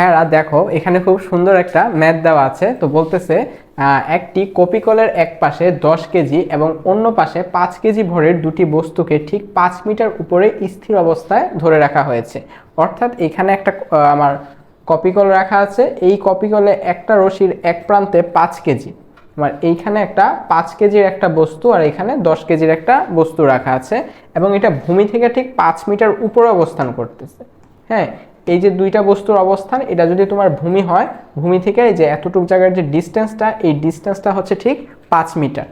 ভাইয়ারা, দেখো, এখানে খুব সুন্দর একটা ম্যাথ দেওয়া আছে। তো বলতেছে একটি কপিকলের এক পাশে দশ কেজি এবং অন্য পাশে পাঁচ কেজি ভরের দুটি বস্তুকে ঠিক পাঁচ মিটার উপরে স্থির অবস্থায় ধরে রাখা হয়েছে। অর্থাৎ এখানে একটা আমার কপিকল রাখা আছে। এই কপিকলে একটা রশির এক প্রান্তে পাঁচ কেজি। আমার এইখানে একটা পাঁচ কেজির একটা বস্তু আর এখানে দশ কেজির একটা বস্তু রাখা আছে এবং এটা ভূমি থেকে ঠিক পাঁচ মিটার উপরে অবস্থান করতেছে। হ্যাঁ এই যে দুইটা বস্তুর অবস্থান, এটা যদি তোমার ভূমি হয়, ভূমি থেকে এই যে এতটুকু জায়গার যে ডিস্টেন্সটা এই ডিস্টেন্সটা হচ্ছে ঠিক পাঁচ মিটার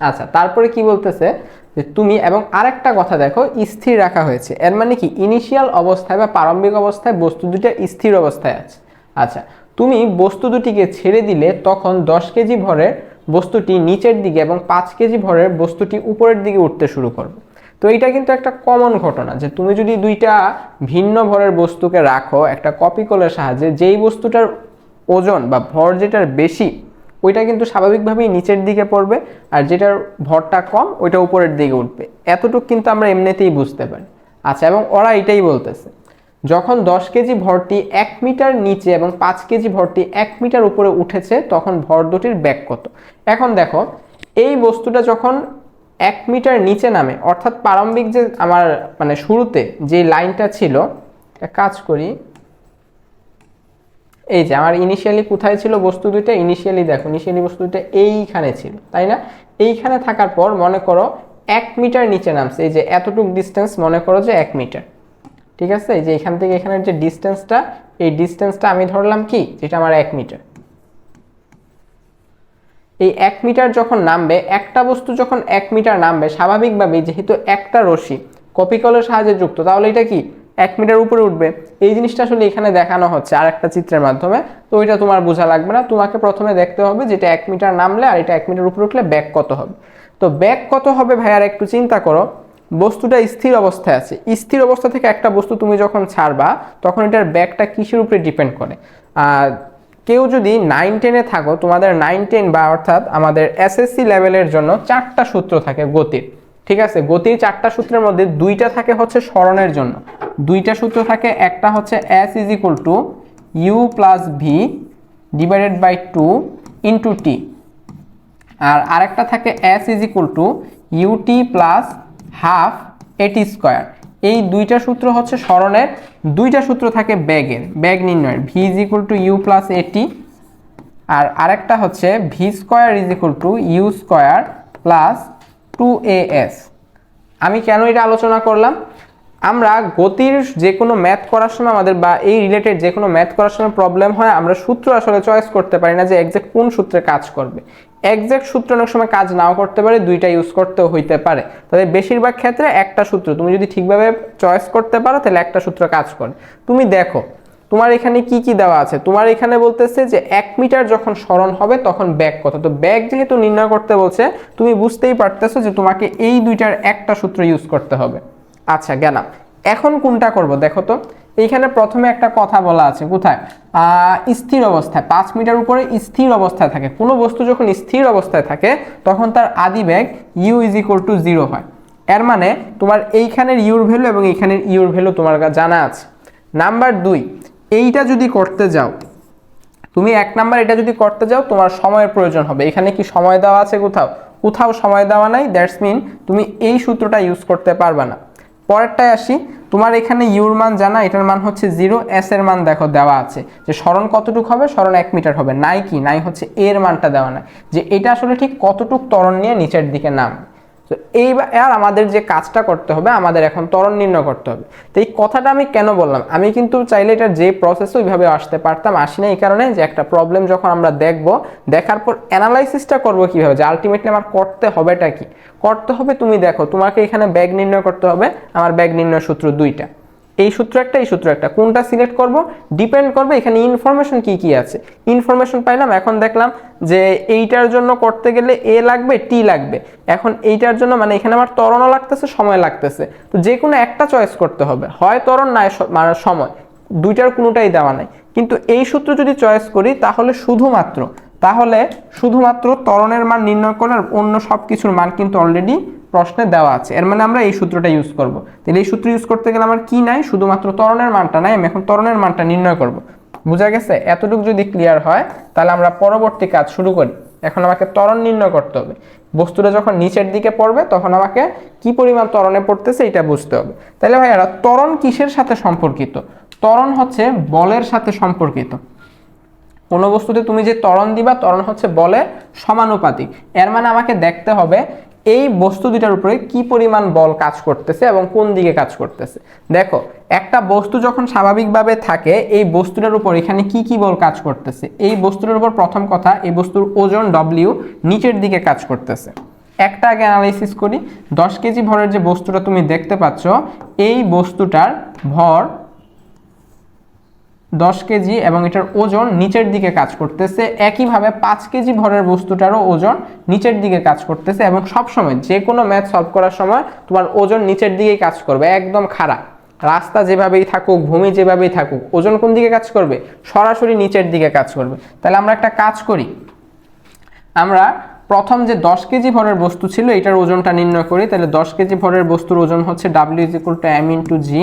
আচ্ছা তারপরে কি বলতেছে? যে তুমি, এবং আরেকটা কথা দেখো, স্থির রাখা হয়েছে। এর মানে কি? ইনিশিয়াল অবস্থায় বা প্রারম্ভিক অবস্থায় বস্তু দুটো স্থির অবস্থায় আছে। আচ্ছা তুমি বস্তু দুটিকে ছেড়ে দিলে তখন দশ কেজি ভরের বস্তুটি নিচের দিকে এবং পাঁচ কেজি ভরের বস্তুটি উপরের দিকে উঠতে শুরু করবে। তো এইটা কিন্তু একটা কমন ঘটনা যে তুমি যদি দুইটা ভিন্ন ভরের বস্তুকে রাখো, একটা কপি কলের সাহায্যে যেই বস্তুটার ওজন বা ভর যেটার বেশি, ওইটা কিন্তু স্বাভাবিকভাবেই নিচের দিকে পড়বে আর যেটার ভরটা কম, ওইটা উপরের দিকে উঠবে। এতটুকু কিন্তু আমরা এমনিতেই বুঝতে পারি। আচ্ছা এবং ওরা এটাই বলতেছে। যখন দশ কেজি ভরটি এক মিটার নিচে এবং পাঁচ কেজি ভরটি এক মিটার উপরে উঠেছে, তখন ভর দুটির ব্যাক কত? এখন দেখো, এই বস্তুটা যখন এক মিটার নিচে নামে, অর্থাৎ প্রারম্ভিক যে আমার মানে শুরুতে যে লাইনটা ছিল, একটা কাজ করি। এই যে আমার ইনিশিয়ালি কোথায় ছিল বস্তু দুইটা ইনিশিয়ালি দেখো ইনিশিয়ালি বস্তু দুইটা এইখানে ছিল, তাই না? এইখানে থাকার পর মনে করো এক মিটার নিচে নামছে, এই যে এতটুক ডিস্টেন্স মনে করো যে এক মিটার। ঠিক আছে? এই যে এখান থেকে এখানের যে ডিস্টেন্সটা এই ডিস্টেন্সটা আমি ধরলাম কি? যেটা আমার এক মিটার। এই এক মিটার যখন নামবে, একটা বস্তু যখন এক মিটার নামবে, স্বাভাবিকভাবেই যেহেতু একটা রশি কপিকলের সাহায্যে যুক্ত, তাহলে এটা কি? এক মিটার উপরে উঠবে। এই জিনিসটা আসলে এখানে দেখানো হচ্ছে আর একটা চিত্রের মাধ্যমে। তো ওইটা তোমার বোঝা লাগবে না। তোমাকে প্রথমে দেখতে হবে যেটা এক মিটার নামলে আর এটা এক মিটার উপরে উঠলে ব্যাক কত হবে। তো ব্যাক কত হবে ভাই আর একটু চিন্তা করো। বস্তুটা স্থির অবস্থায় আছে। স্থির অবস্থা থেকে একটা বস্তু তুমি যখন ছাড়বা, তখন এটার ব্যাকটা কিসের উপরে ডিপেন্ড করে? কেউ যদি নাইন টেনে থাকো, তোমাদের নাইন টেন বা অর্থাৎ আমাদের এসএসসি লেভেলের জন্য চারটা সূত্র থাকে গতির। ঠিক আছে? গতির চারটা সূত্রের মধ্যে দুইটা থাকে হচ্ছে স্মরণের জন্য। দুইটা সূত্র থাকে, একটা হচ্ছে S is equal to U plus V divided by two into T আর আরেকটা থাকে S is equal to UT plus half AT square এই দুইটা সূত্র হচ্ছে স্মরণের, দুইটা সূত্র থাকে ব্যাগের। ব্যাগ নির্ণয়ের V is equal to U plus AT আর আরেকটা হচ্ছে V square is equal to U square plus two A S আমি কেন এটা আলোচনা করলাম? আমরা গতির যে কোনো ম্যাথ করার সময় আমাদের বা এই রিলেটেড যে কোনো ম্যাথ করার সময় প্রবলেম হয়, আমরা সূত্র আসলে চয়েস করতে পারি না যে একজ্যাক্ট কোন সূত্রে কাজ করবে। একজ্যাক্ট সূত্র অনেক সময় কাজ নাও করতে পারে, দুইটা ইউজ করতেও হইতে পারে। তবে বেশিরভাগ ক্ষেত্রে একটা সূত্র, তুমি যদি ঠিকভাবে চয়েস করতে পারো, তাহলে একটা সূত্র কাজ করে। তুমি দেখো, তোমার এখানে কি কি দেওয়া আছে? তোমার এখানে বলতেছে যে এক মিটার যখন স্মরণ হবে, তখন ব্যাগ কত? তো ব্যাগ যেহেতু নির্ণয় করতে বলছে, তুমি বুঝতেই পারতেছো যে তোমাকে এই দুইটার একটা সূত্র ইউজ করতে হবে। আচ্ছা গেলাম। এখন কোনটা করব? দেখো তো। এইখানে প্রথমে একটা কথা বলা আছে, কোথায়? স্থির অবস্থায়, পাঁচ মিটার উপরে স্থির অবস্থায় থাকে। কোনো বস্তু যখন স্থির অবস্থায় থাকে, তখন তার আদি bag U is equal to zero হয়। এর মানে তোমার এইখানের ইউর ভ্যালু এবং এইখানের ইউর ভ্যালু তোমার জানা আছে। নাম্বার দুই, এইটা যদি করতে যাও, তুমি এক নাম্বার এটা যদি করতে যাও, তোমার সময়ের প্রয়োজন হবে। এখানে কি সময় দেওয়া আছে কোথাও? কোথাও সময় দেওয়া নাই দ্যাটস মিন তুমি এই সূত্রটা ইউজ করতে পারবে না। পরেরটায় আসি তোমার এখানে ইউর মান জানা, এটার মান হচ্ছে জিরো, এস এর মান দেখো দেওয়া আছে। যে স্মরণ কতটুক হবে? স্মরণ এক মিটার হবে। নাই কি? নাই হচ্ছে এর মানটা দেওয়া নাই। যে এটা আসলে ঠিক কতটুক ত্বরণ নিয়ে নিচের দিকে নাম। তো এইবার আমাদের যে কাজটা করতে হবে, আমাদের এখন ত্বরণ নির্ণয় করতে হবে। তো এই কথাটা আমি কেন বললাম? আমি কিন্তু চাইলে এটা যে প্রসেস ওইভাবে আসতে পারতাম, আসি না এই কারণে যে একটা প্রবলেম যখন আমরা দেখব, দেখার পর অ্যানালাইসিসটা করব কীভাবে? যে আলটিমেটলি আমার করতে হবেটা কি? করতে হবে, তুমি দেখো, তোমাকে এখানে ব্যাগ নির্ণয় করতে হবে, আমার ব্যাগ নির্ণয় সূত্র দুইটা। এই সূত্র একটা, এই সূত্র একটা। কোনটা সিলেক্ট করব? ডিপেন্ড করবে এখানে ইনফরমেশন কি কি আছে। ইনফরমেশন পাইলাম, এখন দেখলাম যে এইটার জন্য করতে গেলে এ লাগবে টি লাগবে। এখন এইটার জন্য মানে এখানে আমার তরণও লাগতেছে, সময় লাগতেছে। তো যে কোনো একটা চয়েস করতে হবে। হয় তরণ স- মানে সময়। দুইটার কোনোটাই দেওয়া নাই। কিন্তু এই সূত্র যদি চয়েস করি, তাহলে শুধুমাত্র তাহলে শুধুমাত্র তরণের মান নির্ণয় করার অন্য সব কিছুর মান কিন্তু অলরেডি প্রশ্নে দেওয়া আছে। এর মানে আমরা এই সূত্রটা ইউজ করব। তাহলে এই সূত্র ইউজ করতে গেলে আমার কি নাই? শুধুমাত্র ত্বরণের মানটা নাই। আমি এখন ত্বরণের মানটা নির্ণয় করব। বোঝা গেছে? এতটুকু যদি ক্লিয়ার হয়, তাহলে আমরা পরবর্তী কাজ শুরু করি। এখন আমাকে ত্বরণ নির্ণয় করতে হবে। বস্তুটা যখন নিচের দিকে পড়বে, তখন আমাকে কি পরিমাণ ত্বরণে পড়তেছে এটা বুঝতে হবে। তাহলে ভাইয়ারা, ত্বরণ কিসের সাথে সম্পর্কিত? ত্বরণ হচ্ছে বলের সাথে সম্পর্কিত। কোনো বস্তুতে তুমি যে ত্বরণ দিবা, ত্বরণ হচ্ছে বলের সমানুপাতিক। এর মানে আমাকে দেখতে হবে এই বস্তু দুটার উপরে কি পরিমাণ বল কাজ করতেছে এবং কোন দিকে কাজ করতেছে? দেখো, একটা বস্তু যখন স্বাভাবিকভাবে থাকে, এই বস্তুটার উপর এখানে কি কি বল কাজ করতেছে? এই বস্তুটার উপর প্রথম কথা, এই বস্তুর ওজন ডব্লিউ নিচের দিকে কাজ করতেছে। একটা আগে অ্যানালাইসিস করি, দশ কেজি ভরের যে বস্তুটা তুমি দেখতে পাচ্ছ, এই বস্তুটার ভর দশ কেজি এবং এটার ওজন নিচের দিকে কাজ করতেছে। একইভাবে পাঁচ কেজি ভরের বস্তুটারও ওজন নিচের দিকে কাজ করতেছে এবং সব সময় যে কোনো ম্যাথ সলভ করার সময় তোমার ওজন নিচের দিকেই কাজ করবে, একদম খারাপ রাস্তা যেভাবেই থাকুক, ভূমি যেভাবেই থাকুক, ওজন কোন দিকে কাজ করবে? সরাসরি নিচের দিকে কাজ করবে। তাহলে আমরা একটা কাজ করি। আমরা প্রথম যে দশ কেজি ভরের বস্তু ছিল, এটার ওজনটা নির্ণয় করি। তাহলে দশ কেজি ভরের বস্তুর ওজন হচ্ছে W is equal to M into G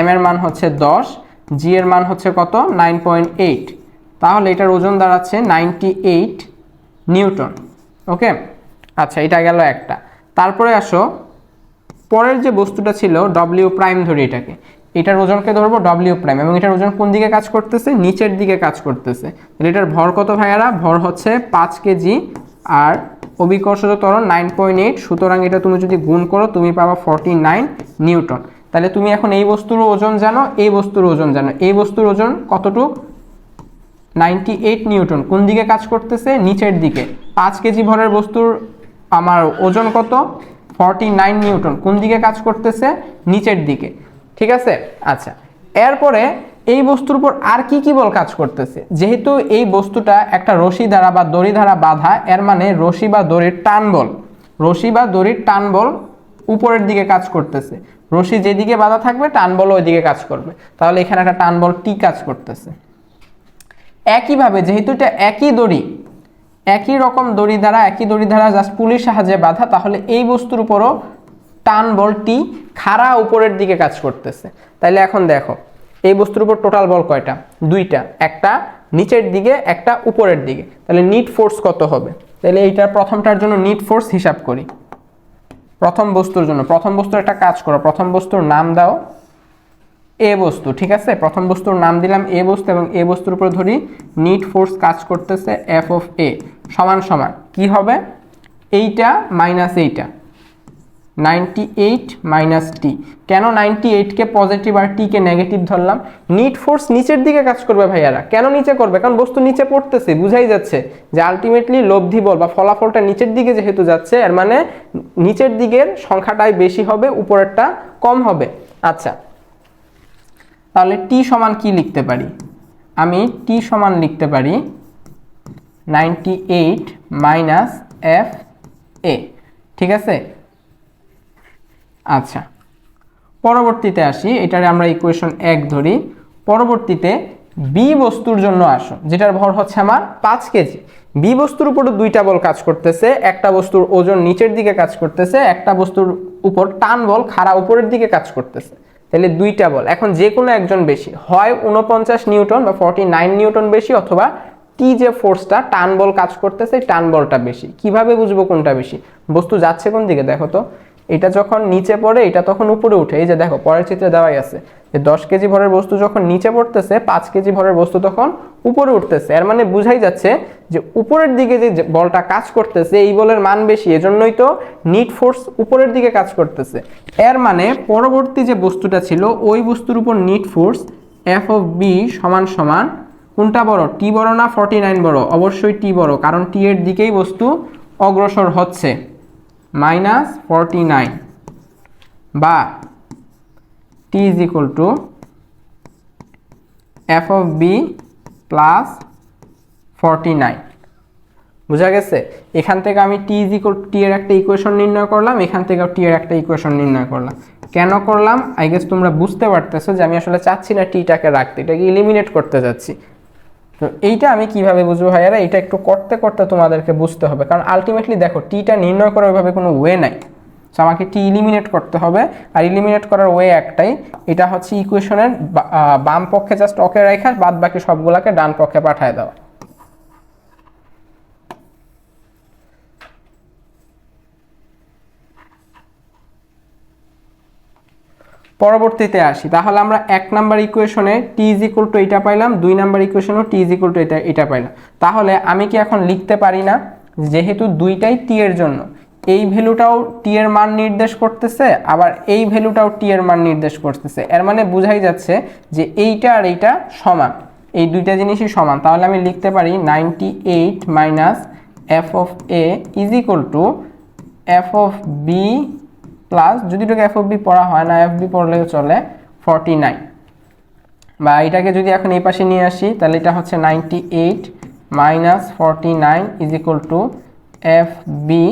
M এর মান হচ্ছে দশ। জি এর মান হচ্ছে কত? নাইন পয়েন্ট এইট তাহলে এটার ওজন দাঁড়াচ্ছে নাইনটি এইট নিউটন। ওকে? আচ্ছা এটা গেল একটা। তারপরে আসো। পরের যে বস্তুটা ছিল ডব্লিউ প্রাইম ধরি এটাকে। এটার ওজনকে ধরবো ডব্লিউ প্রাইম এবং এটার ওজন কোন দিকে কাজ করতেছে? নিচের দিকে কাজ করতেছে। এটার ভর কত ভাইয়ারা? ভর হচ্ছে পাঁচ কেজি। আর অভিকর্ষজ ত্বরণ নাইন পয়েন্ট এইট সুতরাং এটা তুমি যদি গুণ করো, তুমি পাবা ফর্টি নাইন নিউটন। তাহলে তুমি এখন এই বস্তুর ওজন জানো, এই বস্তুর ওজন জানো। এই বস্তুর ওজন কতটুক? Ninety eight newton. কোন দিকে কাজ করতেছে? নিচের দিকে। পাঁচ কেজি ভরের বস্তুর আমার ওজন কত? Forty nine newton. কোন দিকে কাজ করতেছে? নিচের দিকে। ঠিক আছে? আচ্ছা। এরপরে এই বস্তুর উপর আর কি কি বল কাজ করতেছে? যেহেতু এই বস্তুটা একটা রশি দ্বারা বা দড়ি দ্বারা বাঁধা, এর মানে রশি বা দড়ির টান বল। রশি বা দড়ির টান বল উপরের দিকে কাজ করতেছে। রশি যেদিকে বাঁধা থাকবে টান বল ওইদিকে কাজ করবে। তাহলে এখানে একটা টান বল টি কাজ করতেছে। একইভাবে যেহেতু এটা একই দড়ি, একই রকম দড়ি দ্বারা, একই দড়ি দ্বারা জাস্ট পুলির সাহায্যে বাঁধা, তাহলে এই বস্তুর উপরও টান বলটি খাড়া উপরের দিকে কাজ করতেছে। তাইলে এখন দেখো, এই বস্তুর উপর টোটাল বল কয়টা? দুইটা। একটা নিচের দিকে, একটা উপরের দিকে। তাহলে নিট ফোর্স কত হবে? তাহলে এইটার প্রথমটার জন্য নিট ফোর্স হিসাব করি। প্রথম বস্তুর জন্য। প্রথম বস্তুর একটা কাজ করো। প্রথম বস্তুর নাম দাও। এ বস্তু, ঠিক আছে? প্রথম বস্তুর নাম দিলাম এ বস্তু এবং এ বস্তুর উপর ধরি নিট ফোর্স কাজ করতেছে এফ অফ এ সমান সমান। কি হবে? এইটা মাইনাস এইটা। নাইনটি এইট মাইনাস টি কেন নাইনটি এইটকে পজিটিভ আর টিকে নেগেটিভ ধরলাম? নিট ফোর্স নিচের দিকে কাজ করবে ভাইয়ারা। কেন নিচে করবে? কারণ বস্তু নিচে পড়তেছে, বুঝাই যাচ্ছে যে আলটিমেটলি লব্ধি বল বা ফলাফলটা নিচের দিকে যেহেতু যাচ্ছে, এর মানে নিচের দিকের সংখ্যাটাই বেশি হবে, উপরেরটা কম হবে। আচ্ছা তাহলে টি সমান কি লিখতে পারি? আমি টি সমান লিখতে পারি ninety eight minus F A ঠিক আছে? আচ্ছা। পরবর্তীতে আসি, এটারে আমরা ইকুয়েশন এক ধরি। পরবর্তীতে বি বস্তুর জন্য আসো যেটার ভর হচ্ছে আমার পাঁচ কেজি। বি বস্তুর উপরে দুইটা বল কাজ করতেছে, একটা বস্তুর ওজন নিচের দিকে কাজ করতেছে, একটা বস্তুর উপর টান বল খাড়া উপরের দিকে কাজ করতেছে। তাহলে দুইটা বল, এখন যে কোনো একজন বেশি, হয় উনপঞ্চাশ নিউটন বা ফর্টি নাইন নিউটন বেশি, অথবা টি যে ফোর্সটা টান বল কাজ করতেছে, টান বলটা বেশি। কীভাবে বুঝব কোনটা বেশি? বস্তু যাচ্ছে কোন দিকে, দেখো তো। এটা যখন নিচে পড়ে, এটা তখন উপরে উঠে। এই যে দেখো, পরের চিত্রে দেওয়াই আছে যে দশ কেজি ভরের বস্তু যখন নিচে পড়তেছে, পাঁচ কেজি ভরের বস্তু তখন উপরে উঠতেছে। এর মানে বুঝাই যাচ্ছে যে উপরের দিকে যে বলটা কাজ করতেছে, এই বলের মান বেশি। এজন্যই তো নিট ফোর্স উপরের দিকে কাজ করতেছে। এর মানে পরবর্তী যে বস্তুটা ছিল, ওই বস্তুর উপর net force F of B সমান সমান কোনটা বড়? টি বড় না ফর্টি নাইন বড়? অবশ্যই টি বড়, কারণ টি এর দিকেই বস্তু অগ্রসর হচ্ছে। মাইনাস ফর্টি নাইন বা T is equal to F of B plus forty nine বোঝা গেছে? এখান থেকে আমি টি ইজ ইকুয়াল টি এর একটা ইকুয়েশন নির্ণয় করলাম, এখান থেকেও টি এর একটা ইকুয়েশন নির্ণয় করলাম। কেন করলাম? আই গেস তোমরা বুঝতে পারতেছো যে আমি আসলে চাচ্ছি না টিটাকে রাখতে, এটাকে ইলিমিনেট করতে যাচ্ছি তো এইটা আমি কীভাবে বুঝব ভাইয়ারা? এটা একটু করতে করতে তোমাদেরকে বুঝতে হবে। কারণ আলটিমেটলি দেখো টিটা নির্ণয় করার ওইভাবে কোনো ওয়ে নাই। সো আমাকে টি ইলিমিনেট করতে হবে। আর ইলিমিনেট করার ওয়ে একটাই, এটা হচ্ছে ইকুয়েশনের বাম পক্ষে জাস্ট অকে রেখা বাদ বাকি সবগুলোকে ডান পক্ষে পাঠায় দেওয়া। পরবর্তীতে আসি। তাহলে আমরা এক নাম্বার ইকুয়েশনে টি ইজ ইকুয়াল টু এটা পাইলাম, দুই নাম্বার ইকুয়েশনেও টি ইজ ইকুয়াল টু এটা এটা পাইলাম। তাহলে আমি কি এখন লিখতে পারি না? যেহেতু দুইটাই টি এর জন্য। এই ভ্যালুটাও টি এর মান নির্দেশ করতেছে, আবার এই ভ্যালুটাও টি এর মান নির্দেশ করতেছে। এর মানে বোঝাই যাচ্ছে যে এইটা আর এইটা সমান। এই দুইটা জিনিসই সমান। তাহলে আমি লিখতে পারি ninety eight minus F of A is equal to F of B plus যদি এটাকে এফ অফ বি পড়া হয় না এফ বি পড়লেও চলে ফর্টি নাইন বা এটাকে যদি এখন এই পাশে নিয়ে আসি, তাহলে এটা হচ্ছে ninety eight minus forty nine is equal to F B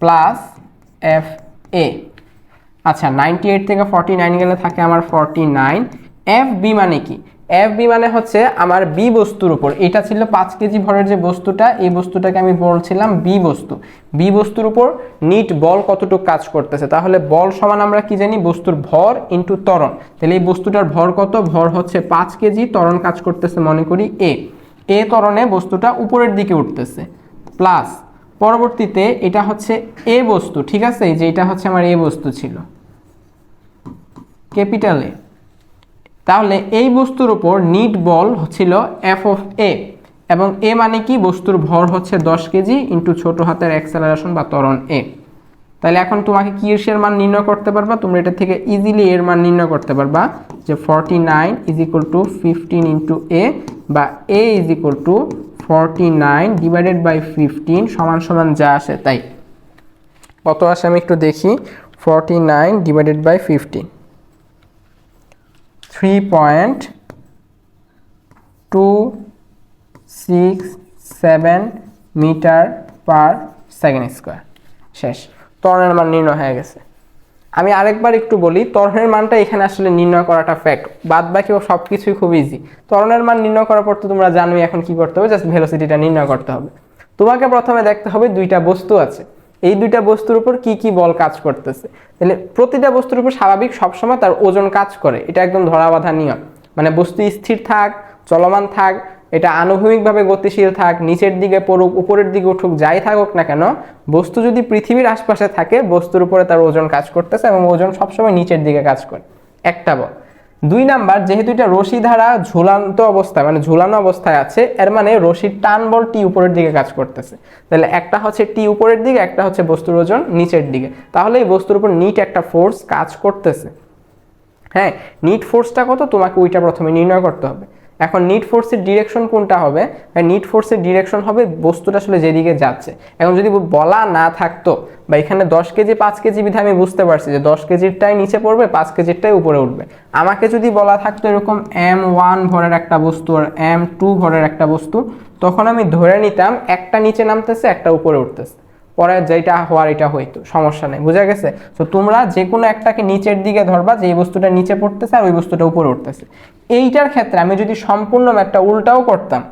plus F A আচ্ছা নাইনটি এইট থেকে ফর্টি নাইন গেলে থাকে আমার ফর্টি নাইন এফ বি মানে কি? এফ বি মানে হচ্ছে আমার বি বস্তুর উপর। এটা ছিল পাঁচ কেজি ভরের যে বস্তুটা, এই বস্তুটাকে আমি বলছিলাম বি বস্তু। বি বস্তুর উপর নিট বল কতটুকু কাজ করতেছে? তাহলে বল সমান আমরা কি জানি? বস্তুর ভর ইন্টু ত্বরণ। তাহলে এই বস্তুটার ভর কত? ভর হচ্ছে পাঁচ কেজি, ত্বরণ কাজ করতেছে মনে করি এ এ ত্বরণে বস্তুটা উপরের দিকে উঠতেছে। প্লাস পরবর্তীতে এটা হচ্ছে এ বস্তু, ঠিক আছে? যে এটা হচ্ছে আমার এ বস্তু ছিল। ক্যাপিটাল এ তাহলে এই বস্তুর উপর নিট বল ছিল এফ অফ এ এবং এ মানে কি? বস্তুর ভর হচ্ছে দশ কেজি ইন্টু ছোট হাতের অ্যাক্সেলারেশন বা ত্বরণ এ তাহলে এখন তোমাকে কি এর মান নির্ণয় করতে পারবা? তোমরা এটা থেকে ইজিলি এর মান নির্ণয় করতে পারবা যে forty nine is equal to fifteen into a বা a is equal to forty nine divided by fifteen সমান সমান যা আসে তাই। কত আসে আমি একটু দেখি? Forty nine divided by fifteen three point two six seven metre per second square শেষ। ত্বরণের মান নির্ণয় হয়ে গেছে। আমি আরেকবার একটু বলি ত্বরণের মানটা এখানে আসলে নির্ণয় করাটা ফ্যাক্ট বাদ বাকি সব কিছুই খুব ইজি ত্বরণের মান নির্ণয় করার পর তো তোমরা জানোই এখন কি করতে হবে জাস্ট ভেলোসিটিটা নির্ণয় করতে হবে। তোমাকে প্রথমে দেখতে হবে দুইটা বস্তু আছে। এই দুইটা বস্তুর উপর কি কি বল কাজ করতেছে? তাহলে প্রতিটা বস্তুর উপর স্বাভাবিক সবসময় তার ওজন কাজ করে। এটা একদম ধরা বাঁধা নিয়ম। মানে বস্তু স্থির থাক, চলমান থাক, এটা আনুভূমিকভাবে গতিশীল থাক, নিচের দিকে পড়ুক, উপরের দিকে উঠুক, যাই থাকুক না কেন, বস্তু যদি পৃথিবীর আশপাশে থাকে, বস্তুর উপরে তার ওজন কাজ করতেছে এবং ওজন সবসময় নিচের দিকে কাজ করে। একটা বল। দুই নাম্বার, যেহেতু এটা রশি ধারা ঝুলান্ত অবস্থায় মানে ঝুলানো অবস্থায় আছে, এর মানে রশির টান বল টি উপরের দিকে কাজ করতেছে। তাহলে একটা হচ্ছে টি উপরের দিকে, একটা হচ্ছে বস্তুর ওজন নিচের দিকে। তাহলে এই বস্তুর উপর নিট একটা ফোর্স কাজ করতেছে। হ্যাঁ নিট ফোর্সটা কত? তোমাকে ওইটা প্রথমে নির্ণয় করতে হবে। এখন নিট ফোর্সের ডিরেকশন কোনটা হবে? নিট ফোর্সের ডিরেকশন হবে বস্তুটা আসলে যেদিকে যাচ্ছে। এখন যদি বলা না থাকতো, বা এখানে দশ কেজি, পাঁচ কেজি বিধে আমি বুঝতে পারছি যে দশ কেজিরটাই নিচে পড়বে, পাঁচ কেজিরটাই উপরে উঠবে। আমাকে যদি বলা থাকতো এরকম এম ওয়ান ভরের একটা বস্তু আর এম টু ভরের একটা বস্তু, তখন আমি ধরে নিতাম একটা নিচে নামতেছে, একটা উপরে উঠতেছে। পরে যেটা হওয়ার এটা হইতো সমস্যা নেই, বুঝা গেছে? তো তোমরা যে কোনো একটাকে নিচের দিকে ধরবা যে এই বস্তুটা নিচে পড়তেছে আর ওই বস্তুটা উপরে উঠতেছে। এইটার ক্ষেত্রে আমি যদি সম্পূর্ণ একটা উল্টাও করতাম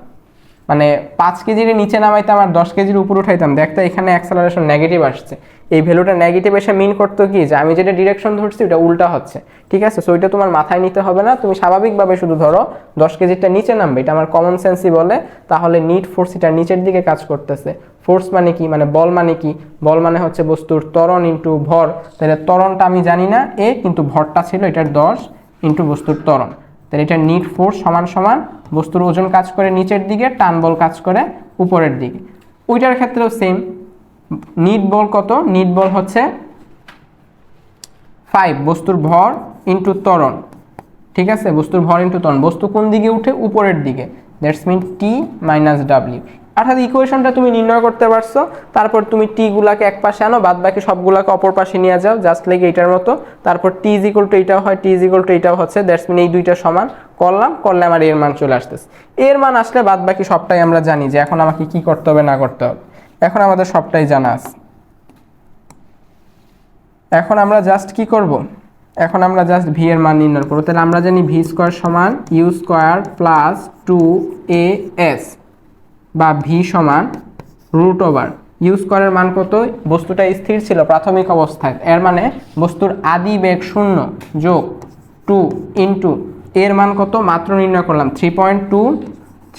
মানে পাঁচ কেজির নিচে নামাইতাম আর দশ কেজির উপর উঠাইতাম, দেখতে এখানে অ্যাক্সেলারেশন নেগেটিভ আসছে। এই ভ্যালুটা নেগেটিভ এসে মিন করতো কি? যে আমি যেটা ডিরেকশন ধরছি, ওটা উল্টা হচ্ছে। ঠিক আছে? সো ওইটা তোমার মাথায় নিতে হবে না। তুমি স্বাভাবিকভাবে শুধু ধরো, দশ কেজিটা নিচে নামবে। এটা আমার কমন সেন্সই বলে। তাহলে নিট ফোর্স এটা নিচের দিকে কাজ করতেছে। ফোর্স মানে কি? মানে বল মানে কি? বল মানে হচ্ছে বস্তুর ত্বরণ ইন্টু ভর। তাহলে ত্বরণটা আমি জানি না। এ কিন্তু ভরটা ছিল, এটার দশ ইন্টু বস্তুর ত্বরণ। তাহলে এটা নিট ফোর্স সমান সমান বস্তুর ওজন কাজ করে নিচের দিকে, টান বল কাজ করে উপরের দিকে। ওইটার ক্ষেত্রেও সেম নিট বল কত? নিট বল হচ্ছে ফাইভ বস্তুর ভর ইন্টু ত্বরণ। ঠিক আছে? বস্তুর ভর ইন্টু ত্বরণ। বস্তু কোন দিকে উঠে? উপরের দিকে। That's mean T minus W অর্থাৎ ইকুয়েশনটা তুমি নির্ণয় করতে পারছ। তারপর তুমি টি গুলাকে এক পাশে আনো, বাদ বাকি সবগুলাকে অপর পাশে নিয়ে যাও। জাস্ট লাইক এইটার মতো। তারপর টি ইজ ইকুয়াল টু এইটাও হয় টি ইজ ইকুয়াল টু এইটাও হচ্ছে। দ্যাটস মিন এই দুইটা সমান করলাম, করলে আমার এর মান চলে আসতেছে। এর মান আসলে বাদ বাকি সবটাই আমরা জানি যে এখন আমাকে কি করতে হবে, না করতে হবে। এখন আমাদের সবটাই জানা আছে। এখন আমরা জাস্ট কি করব? এখন আমরা জাস্ট ভি এর মান নির্ণয় করব। তাহলে আমরা জানি ভি স্কোয়ার সমান u square plus two a s বা ভি সমান রুট ওভার ইউজ করার মান কত? বস্তুটা স্থির ছিল প্রাথমিক অবস্থায়। এর মানে বস্তুর আদি বেগ শূন্য যোগ টু ইন্টু এর মান কত? মাত্র নির্ণয় করলাম three point two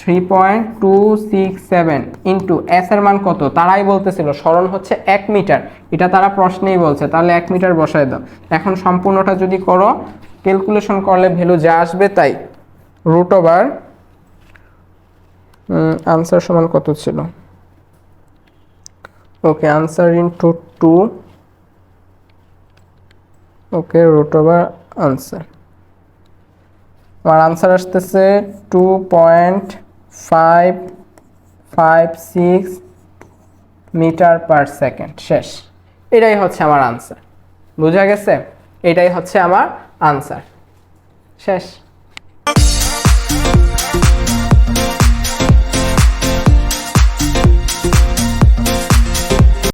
three point two six seven into s এর মান কত? তারাই বলতেছিল স্মরণ হচ্ছে এক মিটার। এটা তারা প্রশ্নেই বলছে, তাহলে এক মিটার বসায় দাও। এখন সম্পূর্ণটা যদি করো ক্যালকুলেশন করলে ভ্যালু যা আসবে তাই। রুট ওভার আনসার সমান কত ছিল? Okay answer into two okay root over answer আমার আনসার আসতেছে two point five five six metre per second শেষ। এটাই হচ্ছে আমার আনসার বোঝা গেছে? এটাই হচ্ছে আমার আনসার শেষ।